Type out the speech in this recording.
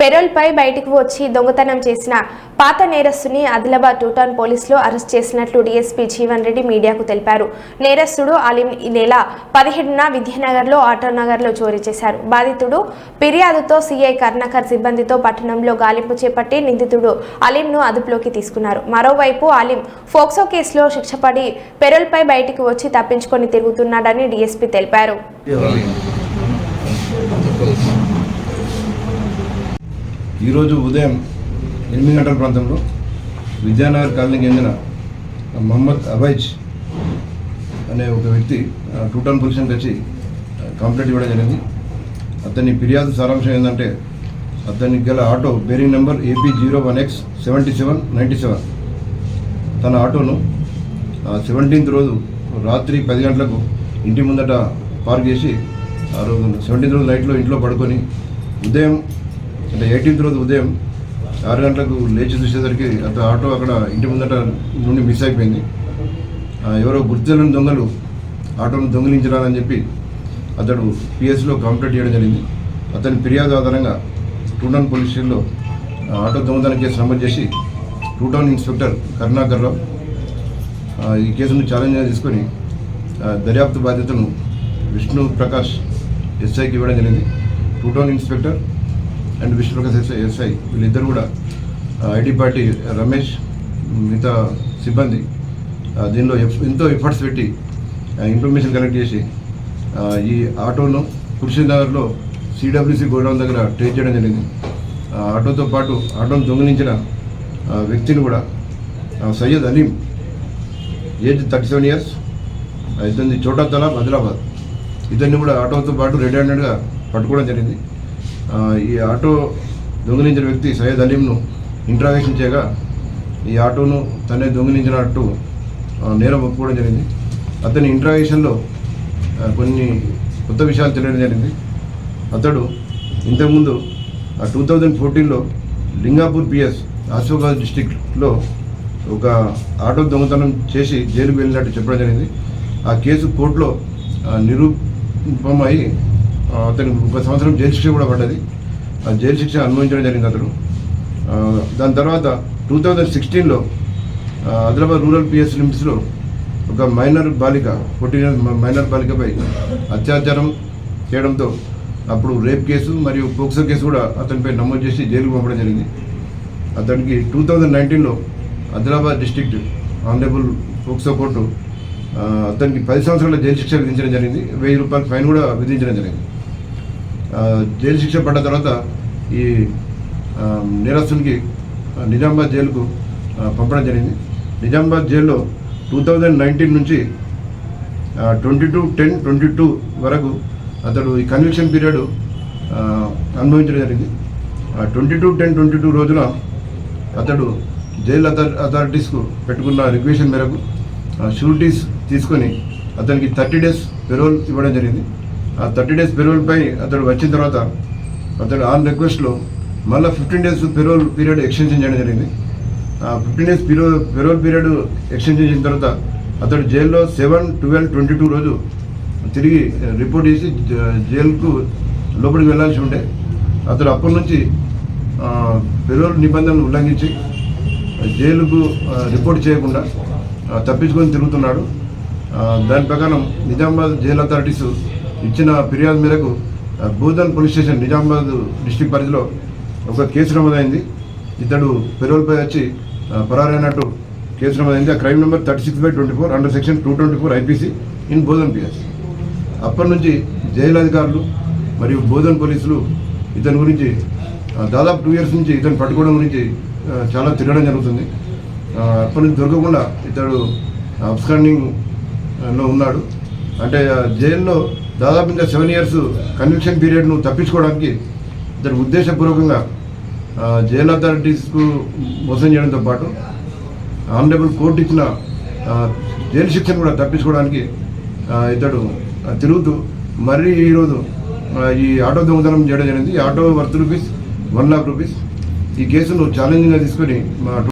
పెరోల్పై బయటకు వచ్చి దొంగతనం చేసిన పాత నేరస్తుని ఆదిలాబాద్ టూటాన్ పోలీసులు అరెస్ట్ చేసినట్లు డీఎస్పీ జీవన్ రెడ్డి మీడియాకు తెలిపారు. నేరస్తుడు అలీం ఈ నెల పదిహేడున విద్యానగర్లో ఆటోనగర్లో చోరీ చేశారు. బాధితుడు ఫిర్యాదుతో సీఐ కర్ణాకర్ సిబ్బందితో పట్టణంలో గాలింపు చేపట్టి నిందితుడు అలీంను అదుపులోకి తీసుకున్నారు. మరోవైపు అలీం ఫోక్సో కేసులో శిక్ష పడి పెరోల్పై బయటికి వచ్చి తప్పించుకొని తిరుగుతున్నాడని డీఎస్పీ తెలిపారు. ఈరోజు ఉదయం ఎనిమిది గంటల ప్రాంతంలో విద్యానగర్ కాలనీకి చెందిన మహమ్మద్ అబైజ్ అనే ఒక వ్యక్తి టూ టౌన్ పొజిషన్కి వచ్చి కంప్లైంట్ ఇవ్వడం జరిగింది. అతని ఫిర్యాదు సారాంశం ఏంటంటే అతనికి గల auto bearing number AP zero one X seventy seven ninety seven తన ఆటోను సెవెంటీన్త్ రోజు రాత్రి పది గంటలకు ఇంటి ముందట పార్క్ చేసి ఆ రోజు సెవెంటీన్త్ రోజు నైట్లో ఇంట్లో పడుకొని ఉదయం అంటే ఎయిటీన్త్ రోజు ఉదయం ఆరు గంటలకు లేచి చూసేసరికి అంత ఆటో అక్కడ ఇంటి ముందట నుండి మిస్ అయిపోయింది. ఎవరో గుర్తులను దొంగలు ఆటోను దొంగిలించడాలని చెప్పి అతడు పిఎస్లో కంప్లైంట్ చేయడం జరిగింది. అతని ఫిర్యాదు ఆధారంగా టూటౌన్ పోలీస్ స్టేషన్లో ఆ, ఆటో దొంగతనం కేసు నమోదు చేసి టూటౌన్ ఇన్స్పెక్టర్ కరుణాకర్ రావు ఈ కేసును ఛాలెంజ్గా తీసుకొని దర్యాప్తు బాధ్యతను విష్ణు ప్రకాష్ ఎస్ఐకి ఇవ్వడం జరిగింది. Two town inspector and Vishnuprakash SI SI వీళ్ళిద్దరు కూడా ఐడి పార్టీ రమేష్ మిగతా సిబ్బంది దీనిలో ఎఫ్- ఎంతో ఎఫర్ట్స్ పెట్టి ఆ, ఇన్ఫర్మేషన్ కలెక్ట్ చేసి ఈ ఆటోను నగర్లో సిడబ్ల్యూసి గోడౌన్ దగ్గర ట్రేస్ చేయడం జరిగింది. ఆ, ఆటోతో పాటు ఆటోను దొంగిలించిన వ్యక్తిని కూడా Syed Aleem age thirty seven years ఇతని చోటా తలాబ్ ఆదిలాబాద్ ఇతన్ని కూడా ఆటోతో పాటు రెడ్ హ్యాండెడ్గా పట్టుకోవడం జరిగింది. ఈ ఆటో దొంగిలించిన వ్యక్తి సయ్యద్ అలీంను ఇంట్రాగేషన్ చేయగా ఈ ఆటోను తనే దొంగిలించినట్టు నేరం ఒప్పుకోవడం జరిగింది. అతని ఇంట్రాగేషన్లో కొన్ని కొత్త విషయాలు తెలియడం జరిగింది. అతడు ఇంతకుముందు టూ థౌజండ్ ఫోర్టీన్లో లింగాపూర్ పిఎస్ ఆసిఫాబాద్ డిస్టిక్లో ఒక ఆటో దొంగతనం చేసి జైలుకు వెళ్ళినట్టు చెప్పడం జరిగింది. ఆ కేసు కోర్టులో నిరూపమై అతనికి ఒక సంవత్సరం జైలు శిక్ష కూడా పడ్డది. ఆ జైలు శిక్ష అనుభవించడం జరిగింది అతడు దాని తర్వాత టూ థౌజండ్ సిక్స్టీన్లో ఆదిలాబాద్ రూరల్ పిఎస్ లిమిట్స్లో ఒక మైనర్ బాలిక ఫోర్టీన్ ఇయర్స్ మైనర్ బాలికపై అత్యాచారం చేయడంతో అప్పుడు రేప్ కేసు మరియు పోక్సో కేసు కూడా అతనిపై నమోదు చేసి జైలుకు పంపడం జరిగింది. అతనికి టూ థౌజండ్ నైన్టీన్లో Adilabad district honourable POCSO court అతనికి పది సంవత్సరాల జైలు శిక్ష విధించడం జరిగింది. వెయ్యి రూపాయల ఫైన్ కూడా విధించడం జరిగింది. జైలు శిక్ష పడ్డ తర్వాత ఈ ఆ, నేరస్తునికి నిజామాబాద్ జైలుకు పంపడం జరిగింది. నిజామాబాద్ జైల్లో టూ థౌజండ్ నైన్టీన్ నుంచి twenty two ten twenty two వరకు అతడు ఈ కన్విక్షన్ పీరియడ్ అనుభవించడం జరిగింది. Twenty two ten twenty two రోజున అతడు జైలు అథారిటీస్కు పెట్టుకున్న రిక్వెషన్ మేరకు షూరిటీస్ తీసుకొని అతనికి థర్టీ డేస్ పెరోల్ ఇవ్వడం జరిగింది. ఆ థర్టీ డేస్ పెరోల్పై అతడు వచ్చిన తర్వాత అతడు ఆన్ రిక్వెస్ట్లో మళ్ళీ fifteen days parole period extension చేయడం జరిగింది. ఆ ఫిఫ్టీన్ డేస్ పీరో పెరోల్ పీరియడ్ ఎక్స్టెన్షన్ చేసిన తర్వాత అతడు జైల్లో సెవెన్ ట్వెల్వ్ ట్వంటీ టూ రోజు తిరిగి రిపోర్ట్ చేసి జైలుకు లోపలికి వెళ్ళాల్సి ఉండే అతడు అప్పటి నుంచి పెరోల్ నిబంధనలు ఉల్లంఘించి జైలుకు రిపోర్ట్ చేయకుండా తప్పించుకొని తిరుగుతున్నాడు. దాని ప్రకారం నిజామాబాద్ జైలు అథారిటీస్ ఇచ్చిన ఫిర్యాదు మేరకు ఆ, Bodhan police station Nizamabad district పరిధిలో ఒక కేసు నమోదైంది. ఇతడు పెరోల్పై వచ్చి పరారైనట్టు కేసు నమోదైంది. ఆ crime number thirty six by twenty four under section two twenty four IPC in Bodhan PS. అప్పటి నుంచి జైలు అధికారులు మరియు బోధన్ పోలీసులు ఇతని గురించి దాదాపు టూ ఇయర్స్ నుంచి ఇతను పట్టుకోవడం గురించి చాలా తిరగడం జరుగుతుంది. అప్పటి నుంచి దొరకకుండా ఇతడు అబ్స్కాండింగ్లో ఉన్నాడు. అంటే ఆ, జైల్లో దాదాపు ఇంకా సెవెన్ ఇయర్స్ కన్విక్షన్ పీరియడ్ను తప్పించుకోవడానికి ఇద్దరు ఉద్దేశపూర్వకంగా జైల్ అథారిటీస్కు మోసం చేయడంతో పాటు ఆనరబుల్ కోర్టు ఇచ్చిన జైలు శిక్షను కూడా తప్పించుకోవడానికి ఇతడు తిరుగుతూ మరీ ఈరోజు ఈ ఆటో దొంగతనం చేయడం జరిగింది. ఈ auto worth rupees one lakh rupees ఈ కేసును ఛాలెంజింగ్గా తీసుకొని మా